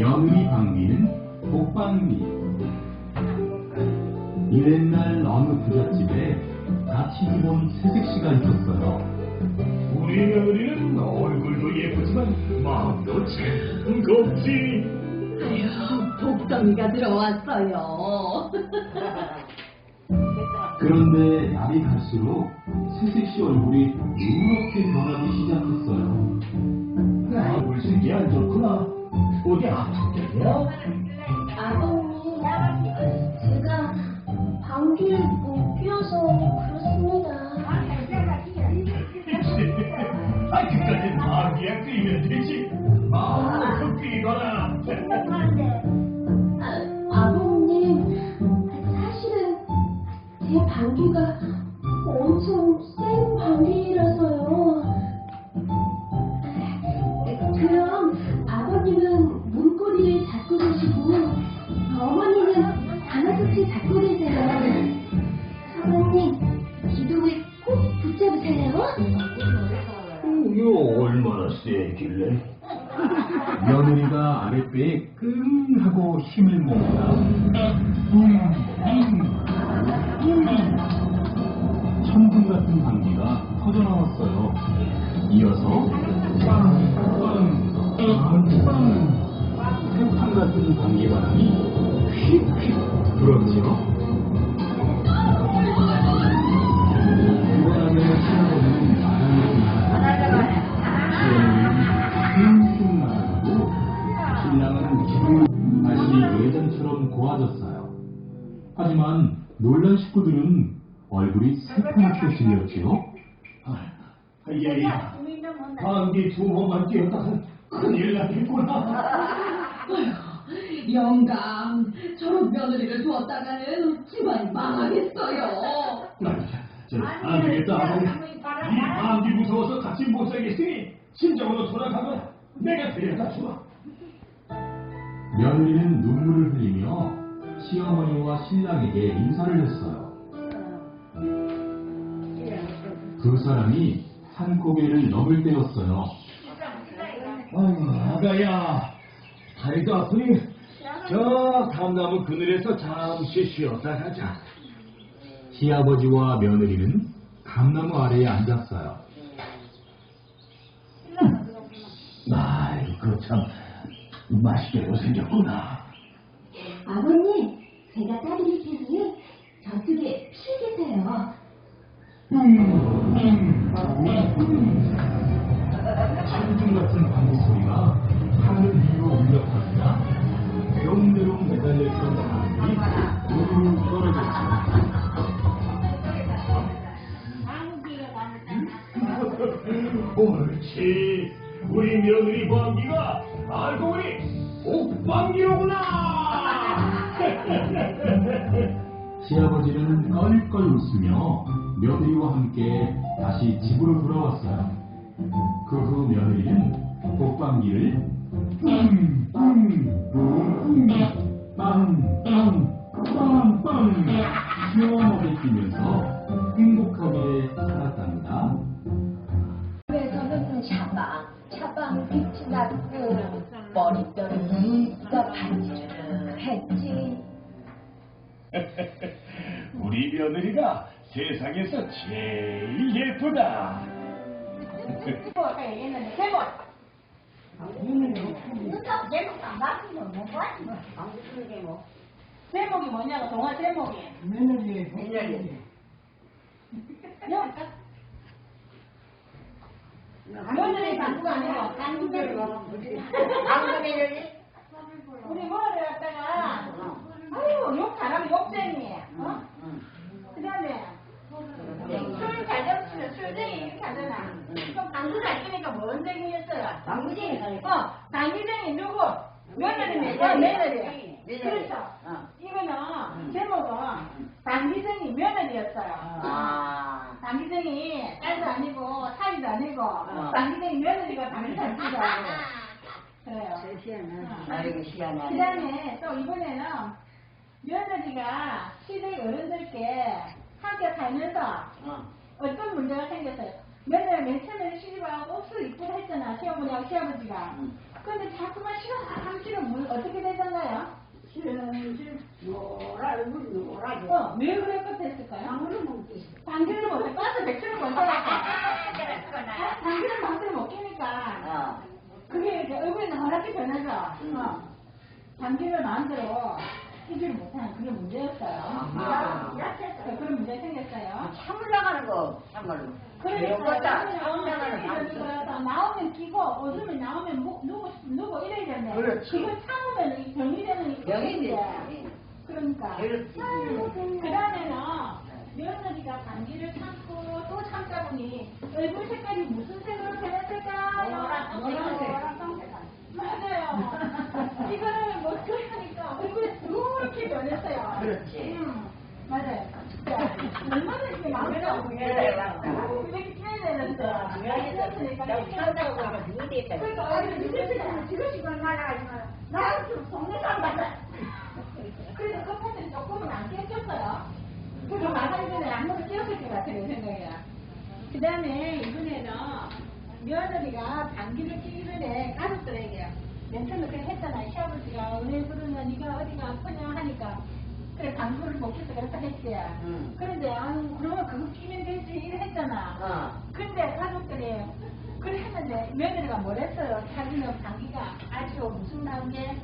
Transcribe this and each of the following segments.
며느리 방비는 복방비. 이랬날 어느 부잣집에 같이 입은 새색시가 있었어요. 우리 며느리는 얼굴도 예쁘지만 마음도 참 곱지. 아휴, 복덩이가 들어왔어요. 그런데 날이 갈수록 새색시 얼굴이 누렇게 변하기 시작했어요. 아, 물색이 안 좋구나. 어디 아프 가마솥을 잡고 계세요. 사모님, 기둥을 꼭 붙잡으세요. 이거 얼마나 세길래? 며느리가 아랫배에 끙 하고 힘을 모으다 천둥 같은 방귀가 터져나왔어요. 이어서 빵 빵 빵 빵 새판 같은 방귀바람이 휙휙 불었지요. 하지만 놀란 식구들은 얼굴이 새파랗게 질렸지요. 얘야, 감기 두 번만 뛰었다간 큰일 나겠구나. 아휴, 영감, 저런 며느리를 두었다가는 집안이 망하겠어요. 아, 저, 안 되겠다. 이 감기 무서워서 같이 못 살겠으니 친정으로 돌아가거라. 내가 데려다 주마. 며느리는 눈물을 흘리며 시어머니와 신랑에게 인사를 했어요. 두 사람이 산고개를 넘을 때였어요. 아이고, 아가야. 다리도 아프니 저 감나무 그늘에서 잠시 쉬었다 가자. 시아버지와 며느리는 감나무 아래에 앉았어요. 아이고, 참 맛있게도 생겼구나. 아버님, 제가 따드릴 테니 저쪽에 계세요. 천둥 같은 방귀 소리가 하늘 위로 울려퍼지자 명대로 매달려있던 사람들이 우르르 떨어졌죠. 옳지. 우리 며느리 방귀가 알고 보니 옥방귀로구나. 시아버지는 껄껄 웃으며 며느리와 함께 다시 집으로 돌아왔어요. 그 후 며느리는 복방기를 빵빵빵빵빵 시원하게 뛰면서 행복하게 살았답니다. 그래서는 샤방, 샤방 빛이 났고 머릿결이 다 반지르르 했지. 우리 며느리가 세상에서 제일 예쁘다. 제목이 뭐냐고 동화 제목이. 며느리. 며느리 방구가 아니고 우리 뭐를 갖다가 아유 욕 잘하면 욕쟁이 어? 그 다음에 술 가졌으면 술쟁이 이렇게 하잖아 그럼 방구 잘 끼니까 뭔 쟁이였어요? 방구쟁이 어 방구쟁이 누구? 며느리네 어 며느리 그렇죠 이거는 제목은 방귀쟁이 며느리였어요 방귀쟁이 딸도 아니고 사위도 아니고 방귀쟁이 그래요 아이고 시원하네. 그 다음에 또 이번에는 며느리가 시댁 어른들께 함께 살면서 어. 어떤 문제가 생겼어요. 며느리가 맨 처음에 시집와서 옷을 입고 했잖아. 시어머니하고 시아버지가. 응. 근데 자꾸만 싫어, 실실 노라고 노라고. 어, 왜 그럴 것 했을까요? 방울을 먹기. 당근을 먹어. 빠져 백수를 못 살았다. 그랬구나. 당근을 맛을 못 깨니까. 어. 그게 이렇게 얼굴이 노랗게 변하죠. 음. 어. 당근을 마음대로. 끼지를 못하는 그게 문제였어요. 아하. 네, 그런 문제 생겼어요. 참을 나가는 거 참말로. 그러니까. 참을 나가는 거. 나오면 끼고 오줌이 나오면 묵- 누구 누구 이래야 되네. 그렇지. 그걸 참으면 이 병이 되는 게 병이 있는데. 되지. 그러니까. 그렇지. 그 다음에는 며느리가 감기를 참고 또 참다 보니 얼굴 색깔이 무슨 색으로 변했을까요? 노란색. 맞아요. 이거는 뭐 얼굴이 이렇게 변했어요. 그렇지. 음, 맞아요. 자, 얼마나 이게 나고 그래, 맞다. 이렇게 깨야 되는데 그러니까 그러니까 어디 유대인들은 지그시건 날아가지만 나는 좀 동네 사람 같아. 그래서 커피는 조금은 안 깨졌어요. 그래서 말하기 전에 안무를 깨웠을 것 같아요, 내 생각에. 그 다음에 이번에는 며느리가 방귀를 끼기 전에 가족들에게 맨 처음에 그래 했잖아요. 시아버지가 왜 그러냐, 네가 어디가 아프냐 하니까 그래 방구를 못 껴서 그렇다 했지. 응. 그런데 아유 그러면 그거 끼면 되지 이래 했잖아. 어. 근데 가족들이 그래 했는데 며느리가 뭐랬어요? 자기는 방귀가 아주 무슨 나오게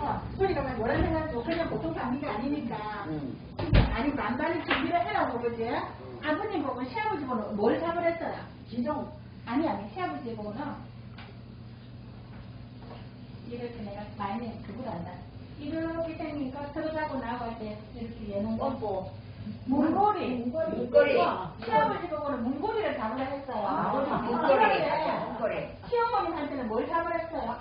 어, 소리가 막 뭐라 해가지고 그냥 보통 감기가 아니니까 응. 아니 만반의 준비를 해라고 그지? 아버님 보고 시아버지 보고 뭘 했어요? 기종 아니 아니 시아버지 보고는 이렇게 내가 많이 그걸 안다 이렇게 생긴 거 들어가고 나갈 때 이렇게 얘는 거 문고리 문고리. 어, 시아버지 보고는 문고리를 잡으라 했어요 아, 문고리. 문고리. 시어머님한테는 뭘 잡으라 했어요?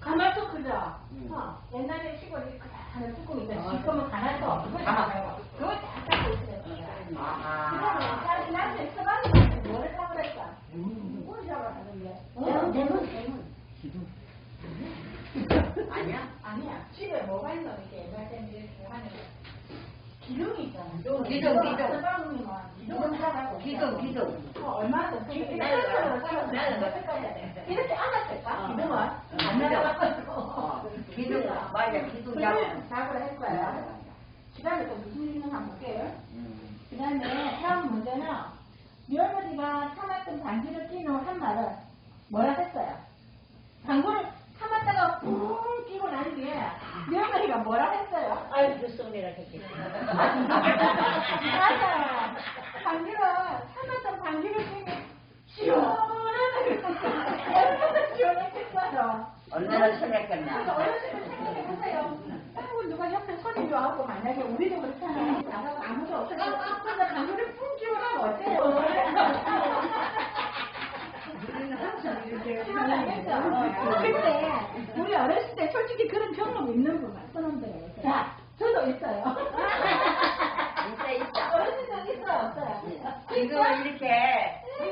가마솥 그죠? 음. 어, 옛날에 시골에 하나 뚜껑 있잖아. 지금은 가마솥. 그거. 잡아요. 그거 다 잡고 있어요. 아하. 그다음에 나한테 서방님한테 뭐를 잡으랬어? 뭘 잡으라는데? 레몬, 레몬. 아니야? 아니야. 집에 뭐가 있노? 이렇게 옛날 때는 이렇게 하는 기둥이 있잖아. 기둥, 기둥. 기둥을 사라고. 기둥, 기둥. 어, 얼마나 더 이렇게 안았을까? 어. 기둥은? 안. 어. 기둥, 맞아. 기둥 그걸 잡아. 작업을 했어요. 그 다음에 또 무슨 일을 한번 볼게요. 음. 그 다음에 다음 문제는 며느리가 참았던 방귀를 끼는 한 말을 뭐라 했어요? 방구를 참았다가 뿡 끼고 난 뒤에 며느리가 뭐라 했어요? 아유, 불성내라 했겠지. 맞아. 방귀를 참았던 방귀를 끼면 시원하다 얼마나 시원했겠어요. 얼마나 그래서 심했겠나. 어르신들 생각해 보세요. 아이고 누가 옆에 손님도 하고 만약에 우리도 그렇잖아요. 나가고 아무도 없어서 근데 방귀를 뿡 끼고 나면 어때요? 시원하겠죠. 근데 우리 어렸을 때 솔직히 그런 경험 있는 분만 손님들. 자, 저도 있어요. 있어, 있어. 어르신들 있어요, 없어요? 지금은 이렇게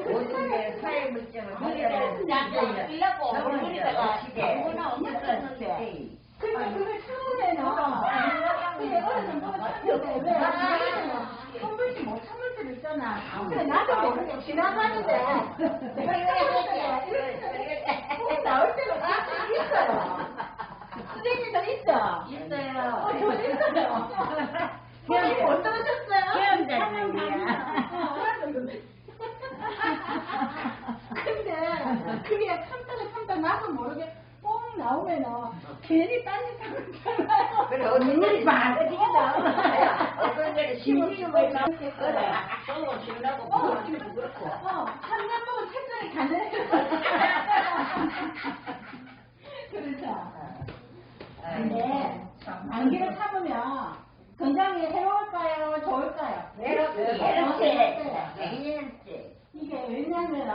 모든 게 사회 물정을 해결하는 일하고 얼굴에다가 시대. 아무거나 없었는데. 근데 그걸 참으면은 그게 어느 정도는 참는데 왜 참을지 못 참을 때도 근데 나도 모르게 지나가는데 내가 꼭 나올 때가 가끔 있어요. 선생님도 있죠? 있어요. 어, 저 있어요. 선생님 어떠셨어요? 체험자님이야. 근데 그게 참다가 참다 나도 모르게 뽕 나오면은 괜히 딴짓하잖아요. 그래, 어떤 날이 많으니까. 어떤 날이 심심해. 그래. 속은 시원하고, 부끄럽기도 그렇고. 어, 한잔 먹은 책상에 가네. 그렇죠. 근데 안기를 참으면 건강에 해로울까요? 좋을까요? 외롭지. 외롭지. 외롭지. 이게 왜냐면은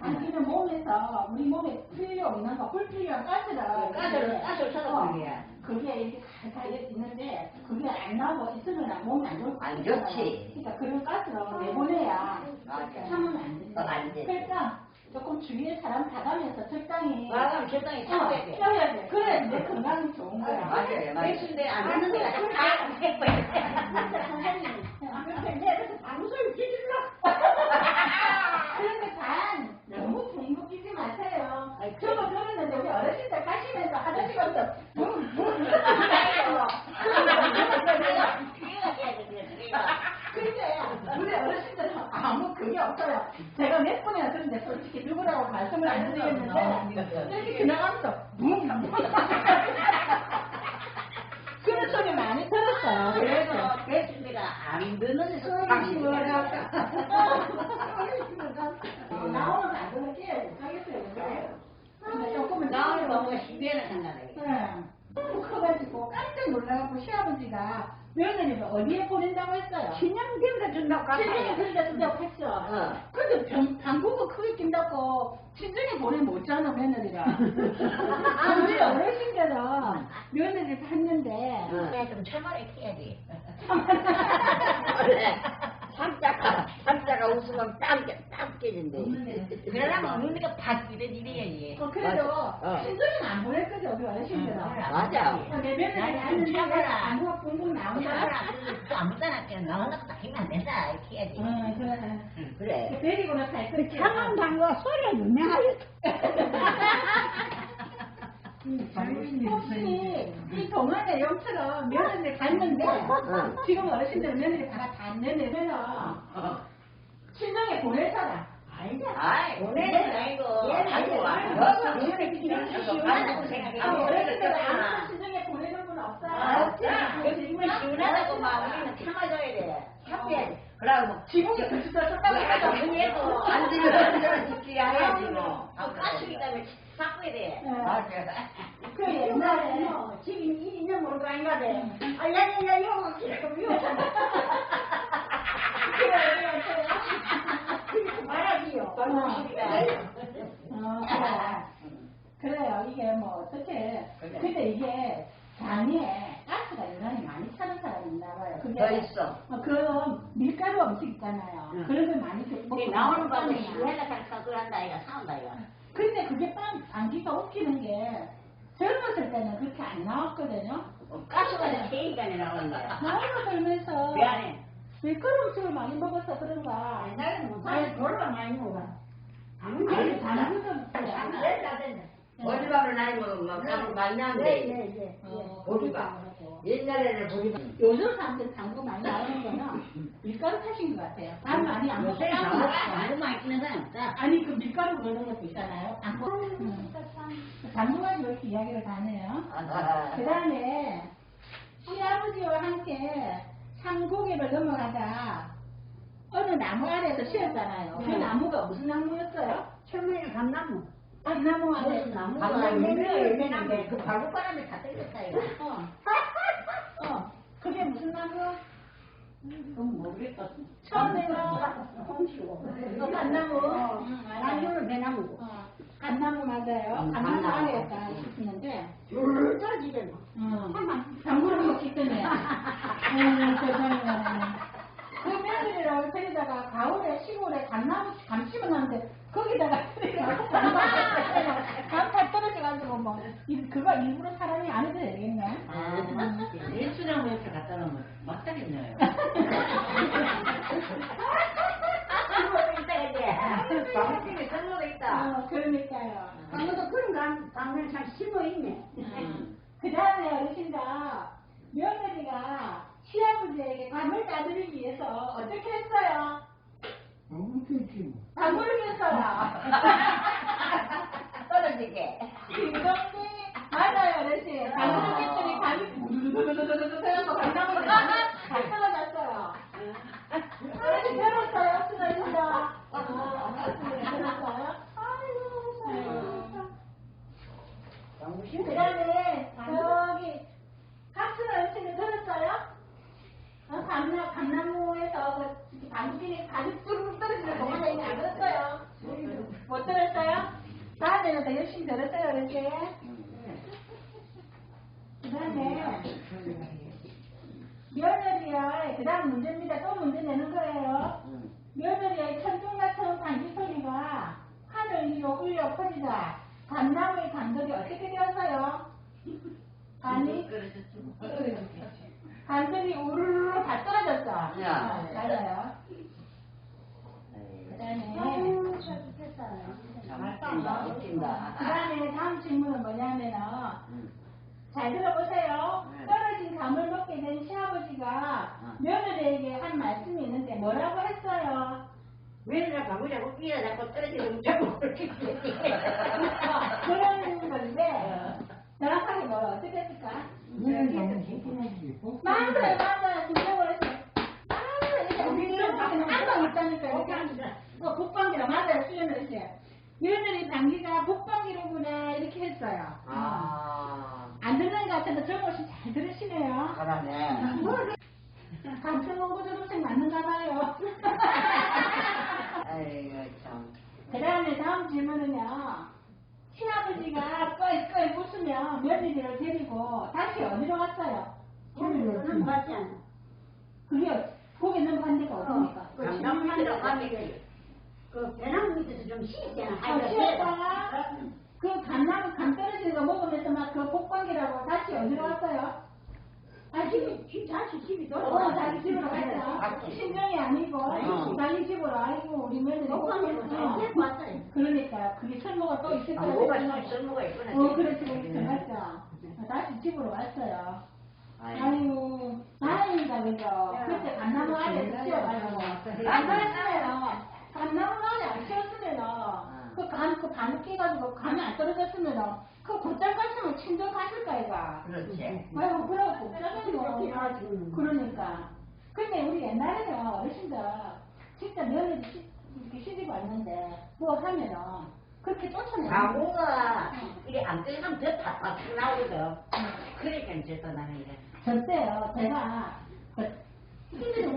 안기는 몸에서 우리 몸에 필요 없는 거, 불필요한 가스를 가스를, 가스를 쳐서 그게. 그게 이렇게 가득하게 있는데 그게 안 나오고 있으면 몸이 안 좋. 안 좋지. 그러니까 그런 가스를 내보내야 맞아. 참으면 안 된다. 어, 안 돼. 그러니까 조금 주위에 사람 봐가면서 적당히 마감 적당히 참아야 돼. 펴야 돼. 그래 내 건강이 좋은 거야. 맞아요, 맞아요. 백수인데 안 하는 데가 다 선생님. 그렇게 내가 방송을 끼질러. 그런데 단 너무 댕고 끼지 마세요. 저거 들었는데 우리 어르신들 가시면서 화장실 가서 붕붕 하고 지나가면서 뭉 그런 소리 많이 들었어요. 그래서 배수비가 안 드는 방식으로 나오는 가격을 깨야 못하겠어요. 그래요. 근데 조금은 나오는 거 시비에는 한다 네. 네. 놀라갖고 시아버지가 며느리를 어디에 보낸다고 했어요? 신년 김도 준다고 친정에 그러니까 준다고 했어. 어. 근데 병- 방구가 크게 낀다고 친정에 보내 못 자나 며느리가. 우리 어르신들은 며느리를 봤는데 그래 좀 철만하게 해야지. 삼자가 삼자가 웃으면 땀, 땀 깨진대. 그러려면 언니가 바뀌는 일이야지. 어, 그래도 어. 친정에는 안 보낼 거죠 우리 어르신들은. 맞아. 어, 내 며느리 봤는데 참아라. 방구가 붕붕 나온다. 또 아무데나 그냥 나온다고 다 힘이 안 된다 이렇게 해야지. 어, 그래. 그래. 데리고 나서 할 거지. 창원 방과 소리가 유명하여. 혹시 이 동화 내용처럼 며느리 갔는데 지금 어르신들은 며느리 다 갔는데 그래서 친정에 보내서라. 아이, 보내는 아니고. 아이고, 너가 며느리 시원하다고 생각해. 아, 어르신들은 아무 친정에 보내는 분 없어요. 그래서 이거 시원하다고 막 돼. 참아야지. 그러고 지붕에 글씨 썼다고 해서 정리해도 안 되면 있지 않아야지 뭐. 아, 가슴이 때문에 바꿔야 돼. 네. 맞아. 그 옛날에 지금 이 인연 모르고 아닌가 돼. 아, 야, 이거 이거. 그래. 말하지요. 어, 그래. 그래요. 이게 뭐 어떻게. 근데 이게 장에 가스가 유난히 많이 차는 사람이 있나 봐요. 그게. 더 있어. 어, 그런 밀가루 음식 있잖아요. 응. 그런 걸 많이 먹고 근데 나오는 방에 빵이나. 시원하다 잘 사들한다 이거 사온다 이거. 근데 그게 빵 안기가 웃기는 게 젊었을 때는 그렇게 안 나왔거든요. 어, 가스가 나오는 거야. 나이가 들면서 미안해. 밀가루 음식을 많이 먹어서 그런가. 옛날에는 못 아니, 별로 많이 먹어. 아니, 아니, 당근은 된다 된다. 보리밥을 나이 먹으면 가면 많이 나는데 어, 보리밥. 옛날에는 보리밥. 요즘 사람들 당구 많이 나오는 거는 밀가루 탓인 것 같아요. 밥 많이 안 먹고 요새 땀 당구 많이 당구 많이 끼는 사람 없다. 아니 그 밀가루 그런 것도 있잖아요. 안 먹. 당구만 이렇게 이야기를 다 하네요. 그 다음에 시아버지와 함께 산고개를 넘어가다 어느 나무 아래에서 쉬었잖아요. 그 나무가 무슨 나무였어요? 철문이 감나무. 감나무 아래 나무가 나무가 열매나무인데 그 발굽바람에 다 떨렸다 이거. 어. 어. 그게 무슨 나무? 그건 모르겠다. 처음에는 어, 감나무. 응, 맞아요. 나무는 배나무고. 어, 감나무 맞아요. 감나무. 아래였다 싶었는데 줄 떨어지잖아. 어, 당구를 때문에. 음, 세상에. 그 며느리를 데리다가 가을에 시골에 감나무 감 심어놨는데 거기다가 감타 떨어져가지고 뭐 이- 그거 일부러 사람이 안 해도 되겠네. 일수나무에서 갖다 놓으면 막다겠네요. 그거 있다 근데. 방식이 선로가 있다. 어, 그러니까요. 아무도 그런 감, 감을 잘 심어 있네. 그 다음에 어르신들 며느리가 시아버지에게 감을 따드리기 위해서 어떻게 했어요? 감을 겠어요 떨어지게. 김동기 맞아요 어르신 감을 깼더니 감이 해갖고 떨어졌어요 어르신 배웠어요 수고하셨습니다 배웠어요? 아이고 그 다음에 저기 같은 어르신을 들었어요? 어, 감나, 감나무에서 그 방귀에 가죽 뚝 떨어지는 동안에 있는 안 들었어요? 못 들었어요? 다음에는 더 열심히 어르신? 그 다음에 며느리야, 그 다음 문제입니다. 또 문제 내는 거예요. 며느리의 천둥 같은 방귀 소리가 하늘 위로 울려 퍼지자 감나무의 간격이 어떻게 되었어요? 아니, 간격이 우르르 다 떨어졌어. 야. 어, 맞아요. 그 다음에, 웃긴다, 웃긴다. 그 다음에 다음 질문은 뭐냐면은, 잘 들어보세요. 네. 떨어진 감을 먹게 된 시아버지가 어. 며느리에게 한 말씀이 있는데 뭐라고 했어요? 왜나 가보자고 끼어 잡고 떨어지면 자꾸 그렇게 어, 그런 아닙니까? 얘는 너무 소중하시고 맞아요, 맞아요. 죽여버렸어요. 맞아요. 이게 우리는 한방 있다니까요. 어, 복방기라 맞아요. 수연을 했어요. 며느리 방귀가 복방기로구나 이렇게 했어요. 아, 안 듣는 것 같아도 정없이 잘 들으시네요. 잘하네. 감성 공부 졸업생 맞는가 봐요. 아이고, 참. 그 다음에 다음 질문은요. 친아버지가 꺼이꺼이 웃으며 며느리를 데리고 다시 어디로 갔어요? 오늘 맞지 않아? 그게 거기 넘어간 데가 어딥니까? 그 강남 지금 밑으로 가면 그 배낭 밑에서 좀 쉬었잖아. 아, 쉬었다가 그 감나무 감 떨어지는 거 먹으면서 막 그 복방기라고 다시 어디로 갔어요? 아, 집이, 집 자식 집이 어, 돌아가. 자기 집으로 갔어. 친정이 아니고 어. 자기 집으로 아이고 우리 며느리 복방기로 어. 왔어요. 그러니까 그게 설모가 또 있을 아, 거야. 뭐가 있어, 쓸모가 있구나. 어, 그렇지, 그렇지, 맞죠. 다시 집으로 왔어요. 아이고. 아유, 다행이다, 그죠? 그때 감나무 아래에서 쉬어가지고. 안 그랬으면, 감나무 아래 안 쉬었으 면, 그 감, 그 깨가지고 감이 안 떨어졌으면, 그 곧장 갔으면 친정 갔을까, 이가. 그렇지. 아이고, 그래, 복잡해요. 그러니까. 근데 우리 옛날에는 어르신들, 진짜 며느리 시, 이렇게 시집 왔는데, 뭐 하면은, 그렇게 쫓아내는 가구가 이게 안 떼면 더 팍팍 나오거든. 그러니까 이제 또 나는 이래. 저때요, 제가, 그, 힘들은